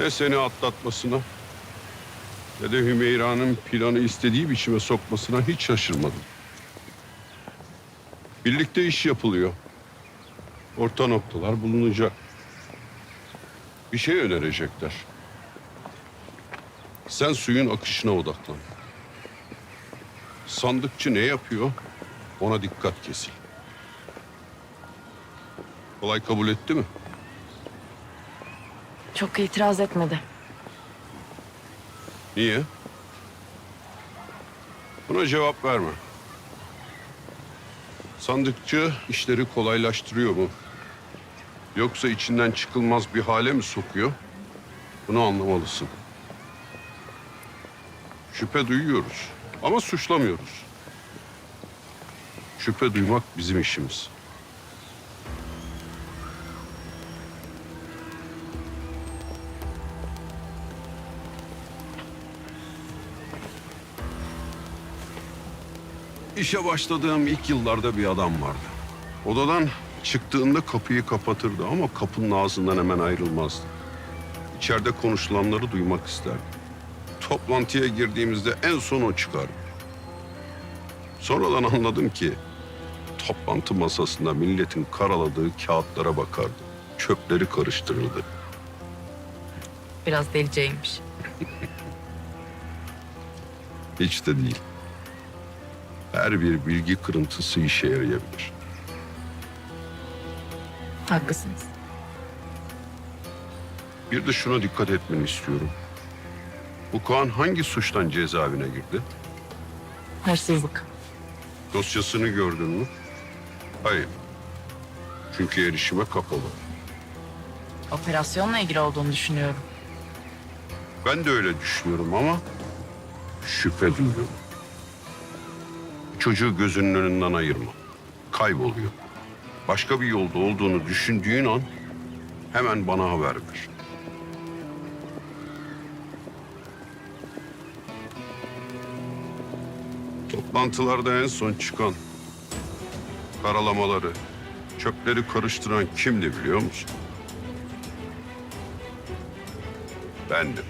Ne seni atlatmasına ne de Hümeyra'nın planı istediği biçime sokmasına hiç şaşırmadım. Birlikte iş yapılıyor. Orta noktalar bulunacak. Bir şey önerecekler. Sen suyun akışına odaklan. Sandıkçı ne yapıyor? Ona dikkat kesil. Kolay kabul etti mi? Çok itiraz etmedi. Niye? Buna cevap verme. Sandıkçı işleri kolaylaştırıyor mu? Yoksa içinden çıkılmaz bir hale mi sokuyor? Bunu anlamalısın. Şüphe duyuyoruz ama suçlamıyoruz. Şüphe duymak bizim işimiz. İşe başladığım ilk yıllarda bir adam vardı. Odadan çıktığında kapıyı kapatırdı ama kapının ağzından hemen ayrılmazdı. İçeride konuşulanları duymak isterdi. Toplantıya girdiğimizde en son o çıkardı. Sonradan anladım ki toplantı masasında milletin karaladığı kağıtlara bakardı. Çöpleri karıştırırdı. Biraz deliceymiş. Hiç de değil. Her bir bilgi kırıntısı işe yarayabilir. Haklısınız. Bir de şuna dikkat etmeni istiyorum. Bu Kaan hangi suçtan cezaevine girdi? Hırsızlık. Dosyasını gördün mü? Hayır. Çünkü erişime kapalı. Operasyonla ilgili olduğunu düşünüyorum. Ben de öyle düşünüyorum ama şüphe duyuyorum. Çocuğu gözünün önünden ayırma. Kayboluyor. Başka bir yolda olduğunu düşündüğün an hemen bana haber ver. Toplantılarda en son çıkan karalamaları, çöpleri karıştıran kimdi biliyor musun? Bendim.